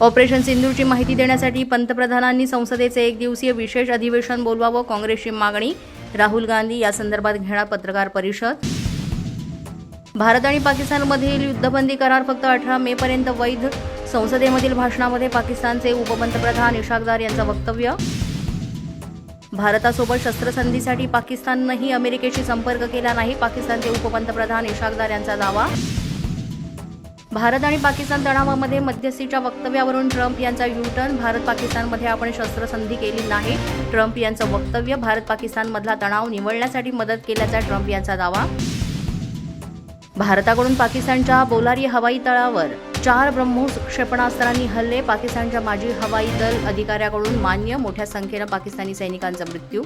Operation सिंधूची माहिती देण्यासाठी पंतप्रधानांनी संसदेचे एक दिवसीय विशेष अधिवेशन बोलवावं काँग्रेसची मागणी. राहुल गांधी या संदर्भात घेणार पत्रकार परिषद. भारत आणि पाकिस्तानमधील युद्धबंदी करार फक्त अठरा मे पर्यंत वैध. संसदेमधील भाषणामध्ये पाकिस्तानचे उपपंतप्रधान इशाकदार यांचं वक्तव्य. भारतासोबत शस्त्रसंधीसाठी पाकिस्ताननंही अमेरिकेशी संपर्क केला नाही पाकिस्तानचे उपपंतप्रधान इशाकदार यांचा दावा. भारत आणि पाकिस्तान तणावामध्ये मध्यस्थीच्या वक्तव्यावरून ट्रम्प यांचा युटर्न. भारत पाकिस्तानमध्ये आपण शस्त्रसंधी केली नाही. ट्रम्प यांचं वक्तव्य भारत पाकिस्तानमधला तणाव निवळण्यासाठी मदत केल्याचा ट्रम्प यांचा दावा. भारताकडून पाकिस्तानच्या बोलारी हवाई तळावर चार ब्रह्मोस क्षेपणास्त्रांनी हल्ले. पाकिस्तानच्या माजी हवाई दल अधिकाऱ्याकडून मान्य. मोठ्या संख्येनं पाकिस्तानी सैनिकांचा मृत्यू.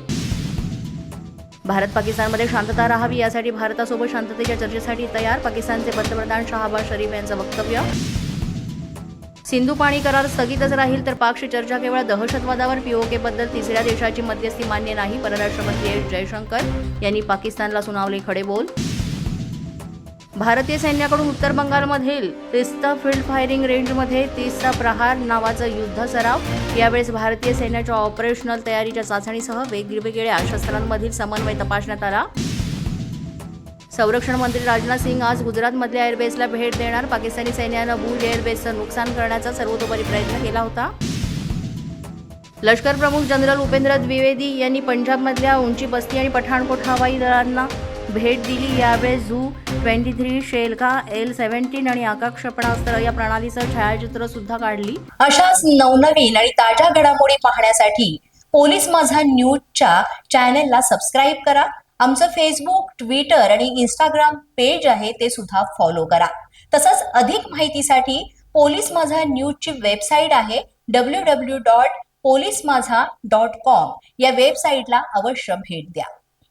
भारत पाकिस्तानमध्ये शांतता राहावी यासाठी भारतासोबत शांततेच्या चर्चेसाठी तयार पाकिस्तानचे पंतप्रधान शहाबाज शरीफ यांचं वक्तव्य. सिंधू पाणी करार स्थगितच राहील तर पाकशी चर्चा केवळ दहशतवादावर पीओकेबद्दल तिसऱ्या देशाची मध्यस्थी मान्य नाही परराष्ट्र मंत्री एस जयशंकर यांनी पाकिस्तानला सुनावले खडे बोल. भारतीय सैन्याकडून उत्तर बंगालमधील तिस्ता फील्ड फायरिंग रेंजमध्ये तिस्ता प्रहार नावाचं युद्ध सराव. यावेळेस भारतीय सैन्याच्या ऑपरेशनल तयारीच्या चाचणीसह वेगवेगळ्या शस्त्रांमधील समन्वय तपासण्यात आला. संरक्षण मंत्री राजनाथ सिंग आज गुजरातमधल्या एअरबेसला भेट देणार. पाकिस्तानी सैन्यानं भूज एअरबेसचं नुकसान करण्याचा सर्वतोपरी प्रयत्न केला होता. लष्कर प्रमुख जनरल उपेंद्र द्विवेदी यांनी पंजाबमधल्या उंची बस्ती आणि पठाणकोट हवाई दलांना भेट दिली. यावेळेस ZU twenty three Shilka L seventeen आणि आकाश क्षेपणास्त्र या प्रणालीचं छायाचित्र सुद्धा काढली. अशाच नवनवीन आणि ताज्या घडामोडी पाहण्यासाठी पोलीस माझा न्यूजच्या चॅनेलला सबस्क्राईब करा. आमचं फेसबुक ट्विटर आणि इंस्टाग्राम पेज आहे ते सुद्धा फॉलो करा. तसंच अधिक माहितीसाठी पोलीस माझा न्यूजची वेबसाईट आहे W W dot police Majha dot com. या वेबसाईटला अवश्य भेट द्या.